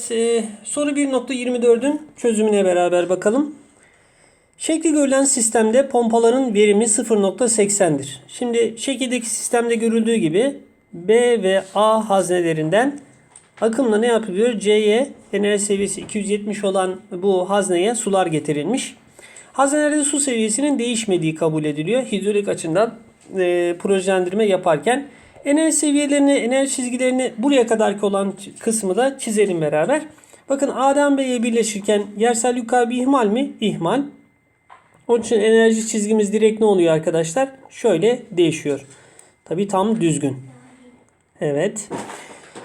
Evet, e, soru 1.24'ün çözümüne beraber bakalım. Şekli görülen sistemde pompaların verimi 0.80'dir. Şimdi şekildeki sistemde görüldüğü gibi B ve A haznelerinden akımla ne yapılıyor? C'ye enerji seviyesi 270 olan bu hazneye sular getirilmiş. Haznelerde su seviyesinin değişmediği kabul ediliyor. Hidrolik açıdan e, projelendirme yaparken enerji seviyelerini, enerji çizgilerini buraya kadarki olan kısmı da çizelim beraber. Bakın A'dan B'ye birleşirken yersel yukarı bir ihmal mi? İhmal. Onun için enerji çizgimiz direkt ne oluyor arkadaşlar? Şöyle değişiyor. Tabi tam düzgün. Evet.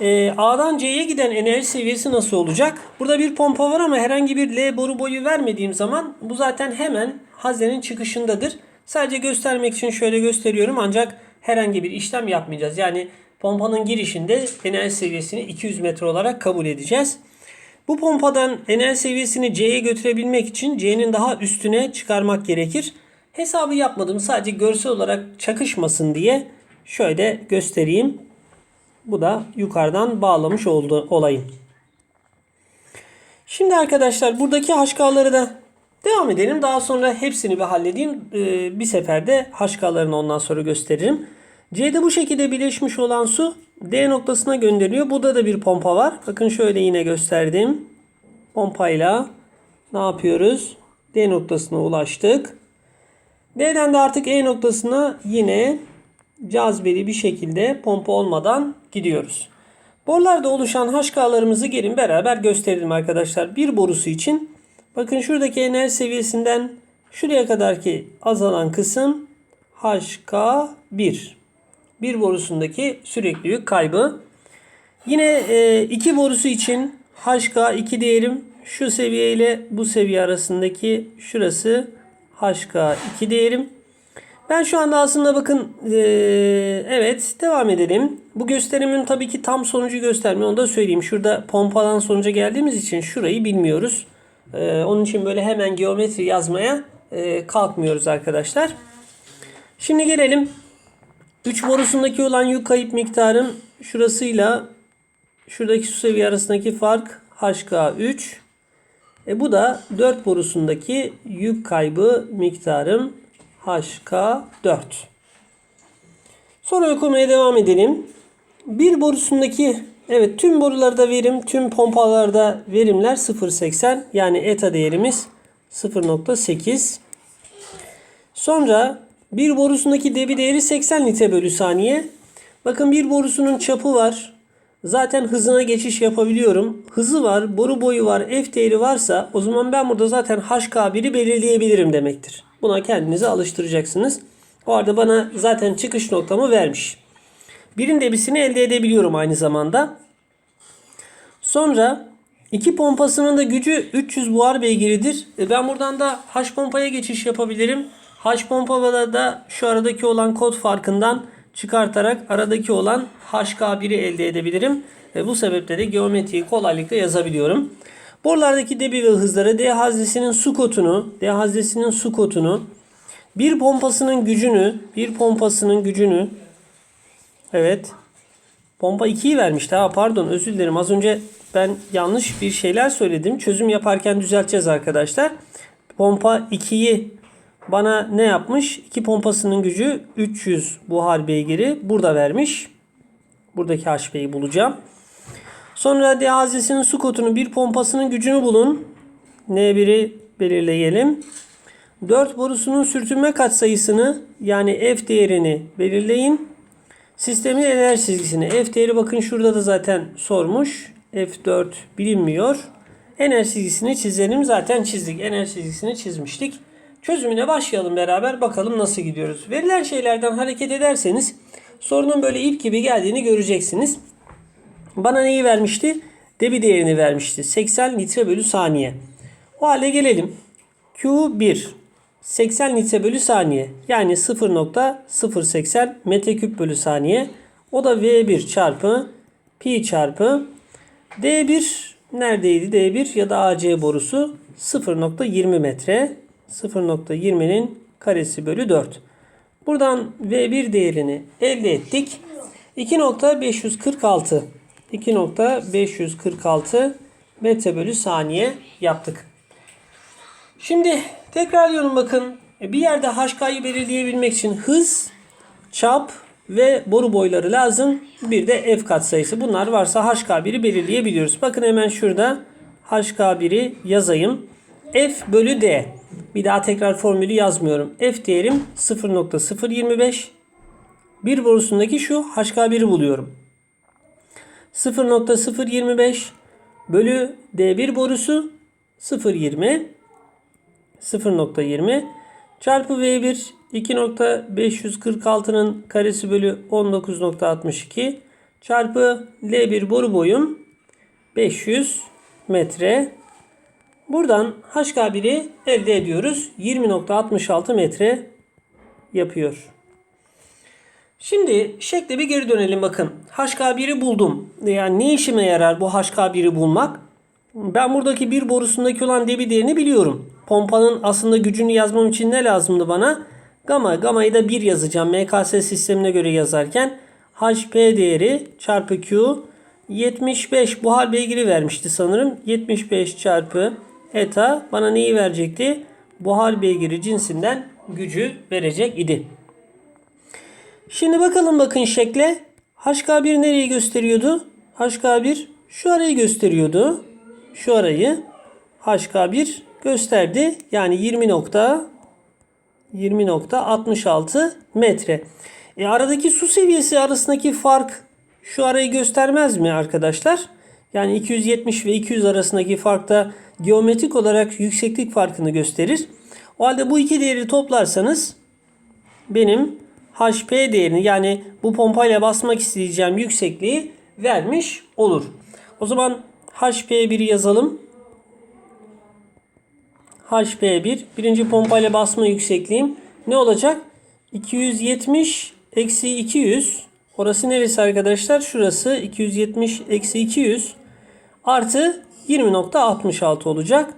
Ee, A'dan C'ye giden enerji seviyesi nasıl olacak? Burada bir pompa var ama herhangi bir L boru boyu vermediğim zaman bu zaten hemen haznenin çıkışındadır. Sadece göstermek için şöyle gösteriyorum ancak herhangi bir işlem yapmayacağız. Yani pompanın girişinde enerji seviyesini 200 metre olarak kabul edeceğiz. Bu pompadan enerji seviyesini C'ye götürebilmek için C'nin daha üstüne çıkarmak gerekir. Hesabı yapmadım sadece görsel olarak çakışmasın diye şöyle göstereyim. Bu da yukarıdan bağlamış oldu olayım. Şimdi arkadaşlar buradaki HK'ları da devam edelim. Daha sonra hepsini bir halledeyim. Ee, bir seferde HK'larını ondan sonra gösteririm. C'de bu şekilde birleşmiş olan su D noktasına gönderiliyor. Burada da bir pompa var. Bakın şöyle yine gösterdim. Pompayla ne yapıyoruz? D noktasına ulaştık. D'den de artık E noktasına yine cazibeli bir şekilde pompa olmadan gidiyoruz. Borularda oluşan HK'larımızı gelin beraber gösterelim arkadaşlar. Bir borusu için bakın şuradaki enerji seviyesinden şuraya kadarki azalan kısım HK1. Bir borusundaki sürekli yük kaybı. Yine e, iki borusu için HK2 değerim şu seviye ile bu seviye arasındaki şurası HK2 değerim. Ben şu anda aslında bakın e, evet devam edelim. Bu gösterimin tabii ki tam sonucu göstermiyor onu da söyleyeyim. Şurada pompadan sonuca geldiğimiz için şurayı bilmiyoruz. E, onun için böyle hemen geometri yazmaya e, kalkmıyoruz arkadaşlar. Şimdi gelelim 3 borusundaki olan yük kayıp miktarım şurasıyla şuradaki su seviye arasındaki fark HK3. E bu da 4 borusundaki yük kaybı miktarım HK4. Sonra okumaya devam edelim. Bir borusundaki evet tüm borularda verim, tüm pompalarda verimler 0.80 yani eta değerimiz 0.8. Sonra bir borusundaki debi değeri 80 litre bölü saniye. Bakın bir borusunun çapı var. Zaten hızına geçiş yapabiliyorum. Hızı var, boru boyu var, F değeri varsa o zaman ben burada zaten HK1'i belirleyebilirim demektir. Buna kendinizi alıştıracaksınız. O arada bana zaten çıkış noktamı vermiş. Birin debisini elde edebiliyorum aynı zamanda. Sonra iki pompasının da gücü 300 buhar beygiridir. E ben buradan da H pompaya geçiş yapabilirim. H pompada da şu aradaki olan kod farkından çıkartarak aradaki olan HK1'i elde edebilirim. Ve bu sebeple de geometriyi kolaylıkla yazabiliyorum. Borulardaki debi ve hızları D haznesinin su kotunu, D haznesinin su kotunu, bir pompasının gücünü, bir pompasının gücünü Evet. Pompa 2'yi vermişti. Ha pardon özür dilerim. Az önce ben yanlış bir şeyler söyledim. Çözüm yaparken düzelteceğiz arkadaşlar. Pompa 2'yi bana ne yapmış? İki pompasının gücü 300 buhar beygiri burada vermiş. Buradaki HP'yi bulacağım. Sonra D su kotunu bir pompasının gücünü bulun. N1'i belirleyelim. 4 borusunun sürtünme katsayısını yani F değerini belirleyin. Sistemin enerji çizgisini. F değeri bakın şurada da zaten sormuş. F4 bilinmiyor. Enerji çizgisini çizelim. Zaten çizdik. Enerji çizgisini çizmiştik. Çözümüne başlayalım beraber. Bakalım nasıl gidiyoruz. Verilen şeylerden hareket ederseniz sorunun böyle ip gibi geldiğini göreceksiniz. Bana neyi vermişti? Debi değerini vermişti. 80 litre bölü saniye. O hale gelelim. Q1 80 litre bölü saniye. Yani 0.080 metreküp bölü saniye. O da V1 çarpı pi çarpı D1 neredeydi? D1 ya da AC borusu 0.20 metre. 0.20'nin karesi bölü 4. Buradan V1 değerini elde ettik. 2.546 2.546 metre bölü saniye yaptık. Şimdi tekrarlıyorum bakın. E, Bir yerde HK'yı belirleyebilmek için hız, çap ve boru boyları lazım. Bir de F katsayısı. Bunlar varsa HK1'i belirleyebiliyoruz. Bakın hemen şurada HK1'i yazayım. F bölü D. Bir daha tekrar formülü yazmıyorum. F değerim 0.025. Bir borusundaki şu HK1'i buluyorum. 0.025 bölü D1 borusu 0.20 0.20 çarpı V1 2.546'nın karesi bölü 19.62 çarpı L1 boru boyum 500 metre. Buradan HK1'i elde ediyoruz. 20.66 metre yapıyor. Şimdi şekle bir geri dönelim bakın. HK1'i buldum. Yani ne işime yarar bu HK1'i bulmak? Ben buradaki bir borusundaki olan debi değerini biliyorum. Pompanın aslında gücünü yazmam için ne lazımdı bana? Gamma. Gamma'yı da 1 yazacağım. MKS sistemine göre yazarken. HP değeri çarpı Q 75 buhar beygiri vermişti sanırım. 75 çarpı eta bana neyi verecekti? Buhar beygiri cinsinden gücü verecek idi. Şimdi bakalım bakın şekle. HK1 nereyi gösteriyordu? HK1 şu arayı gösteriyordu. Şu arayı HK1 gösterdi. Yani 20 nokta 20.66 metre. E aradaki su seviyesi arasındaki fark şu arayı göstermez mi arkadaşlar? Yani 270 ve 200 arasındaki farkta geometrik olarak yükseklik farkını gösterir. O halde bu iki değeri toplarsanız benim HP değerini yani bu pompayla basmak isteyeceğim yüksekliği vermiş olur. O zaman HP1'i yazalım. HP1 birinci pompayla basma yüksekliğim ne olacak? 270 eksi 200 orası neresi arkadaşlar? Şurası 270 eksi 200 artı 20.66 olacak.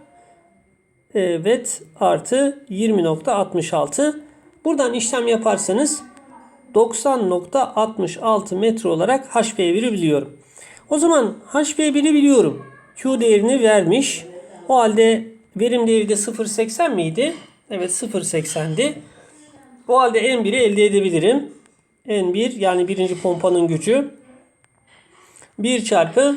Evet artı 20.66 buradan işlem yaparsanız 90.66 metre olarak HP1'i biliyorum. O zaman HP1'i biliyorum. Q değerini vermiş. O halde verim değeri de 0.80 miydi? Evet 0.80'di. O halde N1'i elde edebilirim. N1 yani birinci pompanın gücü 1 çarpı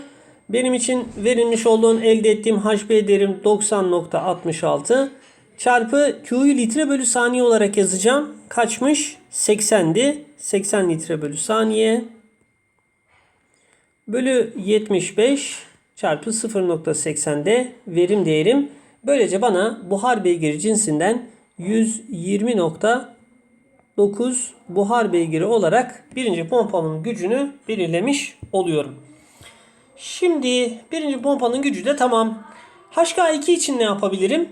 benim için verilmiş olduğun elde ettiğim HP değerim 90.66 çarpı Q'yu litre bölü saniye olarak yazacağım. Kaçmış? 80'di. 80 litre bölü saniye bölü 75 çarpı 0.80'de verim değerim. Böylece bana buhar beygiri cinsinden 120.9 buhar beygiri olarak birinci pompamın gücünü belirlemiş oluyorum. Şimdi birinci pompanın gücü de tamam. HK2 için ne yapabilirim?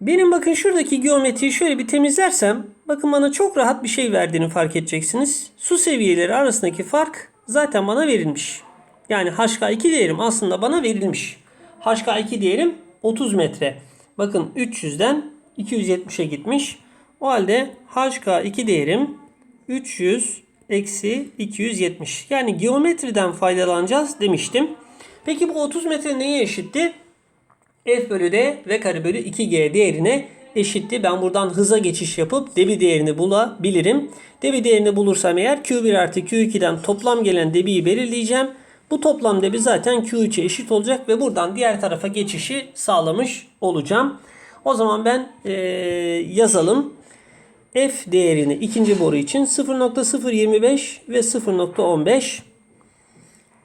Benim bakın şuradaki geometriyi şöyle bir temizlersem bakın bana çok rahat bir şey verdiğini fark edeceksiniz. Su seviyeleri arasındaki fark zaten bana verilmiş. Yani HK2 değerim aslında bana verilmiş. HK2 değerim 30 metre. Bakın 300'den 270'e gitmiş. O halde HK2 değerim 300 eksi 270. Yani geometriden faydalanacağız demiştim. Peki bu 30 metre neye eşitti? F bölü D ve kare bölü 2G değerine eşitti. Ben buradan hıza geçiş yapıp debi değerini bulabilirim. Debi değerini bulursam eğer Q1 artı Q2'den toplam gelen debiyi belirleyeceğim. Bu toplam debi zaten Q3'e eşit olacak ve buradan diğer tarafa geçişi sağlamış olacağım. O zaman ben ee, yazalım. F değerini ikinci boru için 0.025 ve 0.15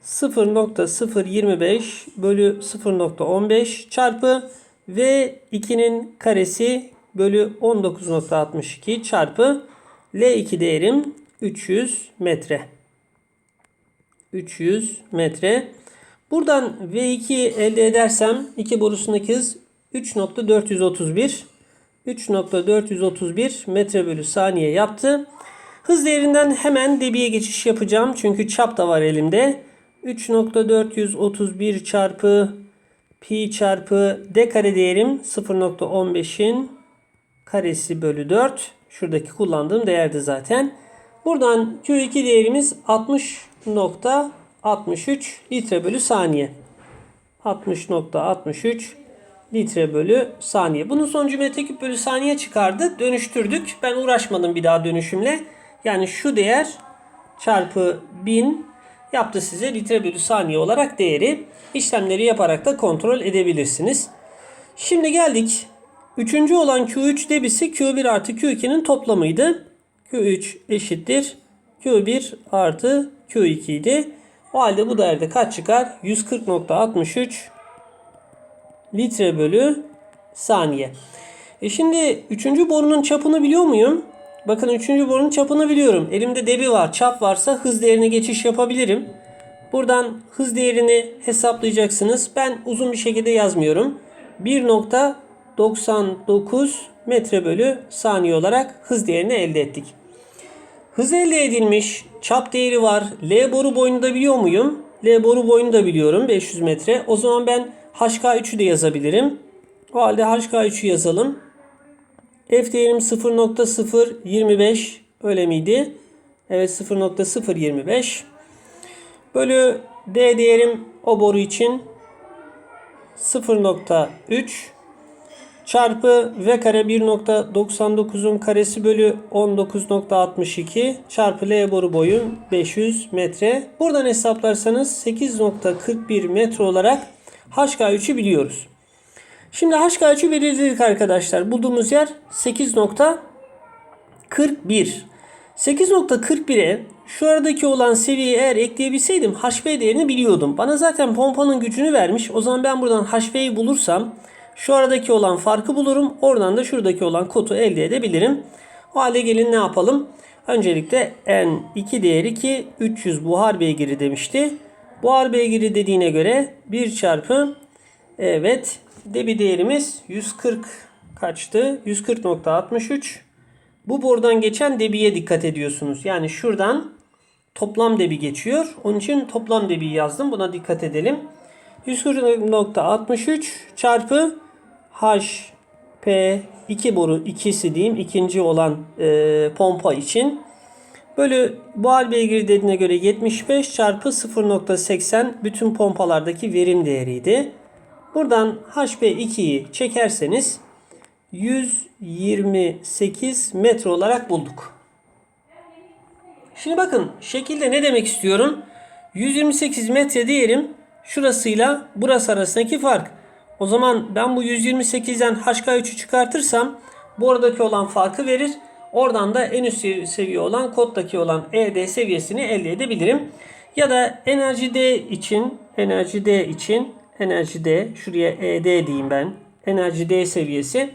0.025 bölü 0.15 çarpı V2'nin karesi bölü 19.62 çarpı L2 değerim 300 metre. 300 metre. Buradan V2 elde edersem iki borusundaki hız 3.431 3.431 metre bölü saniye yaptı. Hız değerinden hemen debiye geçiş yapacağım. Çünkü çap da var elimde. 3.431 çarpı pi çarpı d kare değerim 0.15'in karesi bölü 4. Şuradaki kullandığım değerdi zaten. Buradan Q2 değerimiz 60.63 litre bölü saniye. 60.63 litre bölü saniye. Bunun sonucu metreküp bölü saniye çıkardı. Dönüştürdük. Ben uğraşmadım bir daha dönüşümle. Yani şu değer çarpı 1000 yaptı size litre bölü saniye olarak değeri. İşlemleri yaparak da kontrol edebilirsiniz. Şimdi geldik. Üçüncü olan Q3 debisi Q1 artı Q2'nin toplamıydı. Q3 eşittir. Q1 artı Q2 idi. O halde bu değerde kaç çıkar? 140.63 litre bölü saniye. E şimdi üçüncü borunun çapını biliyor muyum? Bakın üçüncü borunun çapını biliyorum. Elimde debi var, çap varsa hız değerine geçiş yapabilirim. Buradan hız değerini hesaplayacaksınız. Ben uzun bir şekilde yazmıyorum. 1.99 metre bölü saniye olarak hız değerini elde ettik. Hız elde edilmiş. Çap değeri var. L boru boyunu da biliyor muyum? L boru boyunu da biliyorum. 500 metre. O zaman ben HK3'ü de yazabilirim. O halde HK3'ü yazalım. F değerim 0.025 öyle miydi? Evet 0.025 bölü D değerim o boru için 0.3 çarpı V kare 1.99'un karesi bölü 19.62 çarpı L boru boyum 500 metre. Buradan hesaplarsanız 8.41 metre olarak HK3'ü biliyoruz. Şimdi HK3'ü belirledik arkadaşlar. Bulduğumuz yer 8.41. 8.41'e şu aradaki olan seviyeyi eğer ekleyebilseydim HV değerini biliyordum. Bana zaten pompanın gücünü vermiş. O zaman ben buradan HV'yi bulursam şu aradaki olan farkı bulurum. Oradan da şuradaki olan kodu elde edebilirim. O halde gelin ne yapalım? Öncelikle N2 değeri ki 300 buhar beygiri demişti. Buhar beygiri dediğine göre 1 çarpı evet debi değerimiz 140 kaçtı? 140.63 bu borudan geçen debiye dikkat ediyorsunuz. Yani şuradan toplam debi geçiyor. Onun için toplam debi yazdım. Buna dikkat edelim. 140.63 çarpı HP 2 boru ikisi diyeyim. ikinci olan e, pompa için. Bölü bu hal dediğine göre 75 çarpı 0.80 bütün pompalardaki verim değeriydi. Buradan HP2'yi çekerseniz 128 metre olarak bulduk. Şimdi bakın şekilde ne demek istiyorum? 128 metre diyelim şurasıyla burası arasındaki fark. O zaman ben bu 128'den HK3'ü çıkartırsam bu aradaki olan farkı verir. Oradan da en üst seviye olan koddaki olan ED seviyesini elde edebilirim. Ya da enerji D için enerji D için enerji D şuraya ED diyeyim ben. Enerji D seviyesi.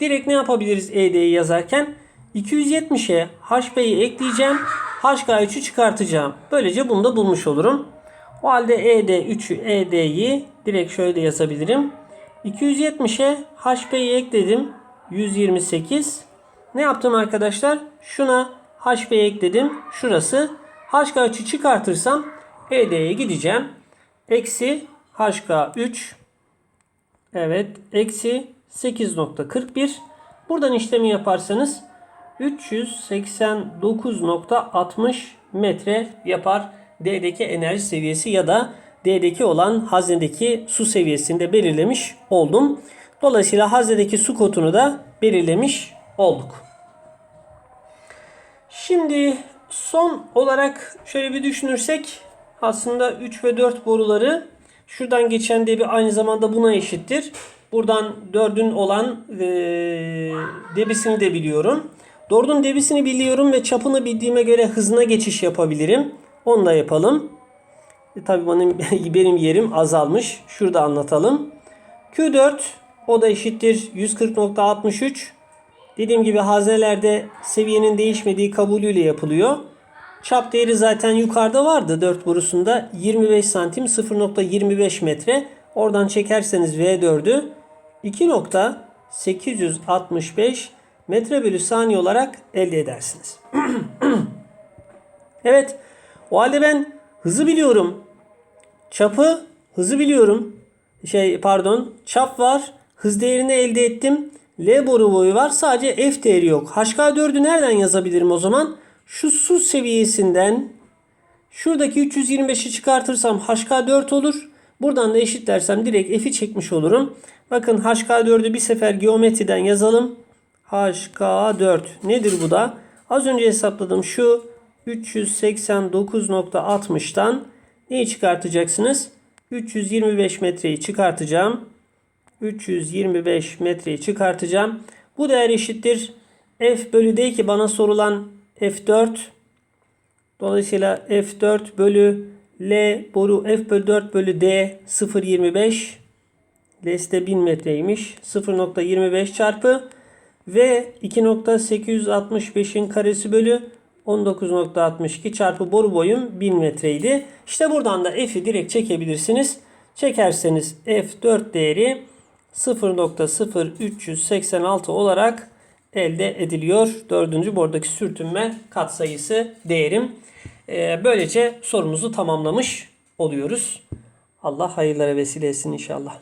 Direkt ne yapabiliriz ED'yi yazarken? 270'e HP'yi ekleyeceğim. HK3'ü çıkartacağım. Böylece bunu da bulmuş olurum. O halde ED 3'ü ED'yi direkt şöyle yazabilirim. 270'e HP'yi ekledim. 128. Ne yaptım arkadaşlar? Şuna HP'yi ekledim. Şurası. HK3'ü çıkartırsam ED'ye gideceğim. Eksi HK3 Evet. Eksi 8.41. Buradan işlemi yaparsanız 389.60 metre yapar D'deki enerji seviyesi ya da D'deki olan haznedeki su seviyesinde belirlemiş oldum. Dolayısıyla haznedeki su kotunu da belirlemiş olduk. Şimdi son olarak şöyle bir düşünürsek aslında 3 ve 4 boruları şuradan geçen debi aynı zamanda buna eşittir. Buradan 4'ün olan e, debisini de biliyorum. 4'ün debisini biliyorum ve çapını bildiğime göre hızına geçiş yapabilirim. Onu da yapalım. E, tabii benim, benim yerim azalmış. Şurada anlatalım. Q4 o da eşittir 140.63. Dediğim gibi haznelerde seviyenin değişmediği kabulüyle yapılıyor. Çap değeri zaten yukarıda vardı 4 borusunda. 25 santim 0.25 metre. Oradan çekerseniz V4'ü 2.865 metre bölü saniye olarak elde edersiniz. evet. O halde ben hızı biliyorum. Çapı hızı biliyorum. Şey pardon çap var. Hız değerini elde ettim. L boru boyu var. Sadece F değeri yok. HK4'ü nereden yazabilirim o zaman? Şu su seviyesinden şuradaki 325'i çıkartırsam HK4 olur. Buradan da eşitlersem direkt f'i çekmiş olurum. Bakın HK4'ü bir sefer geometriden yazalım. HK4 nedir bu da? Az önce hesapladım şu 389.60'tan neyi çıkartacaksınız? 325 metreyi çıkartacağım. 325 metreyi çıkartacağım. Bu değer eşittir. F bölü D ki bana sorulan F4. Dolayısıyla F4 bölü L boru F bölü 4 bölü D 0.25. L'si de 1000 metreymiş. 0.25 çarpı ve 2.865'in karesi bölü 19.62 çarpı boru boyum 1000 metreydi. İşte buradan da F'i direkt çekebilirsiniz. Çekerseniz F4 değeri 0.0386 olarak elde ediliyor. Dördüncü bordaki sürtünme katsayısı değerim. Ee, Böylece sorumuzu tamamlamış oluyoruz. Allah hayırlara vesile etsin inşallah.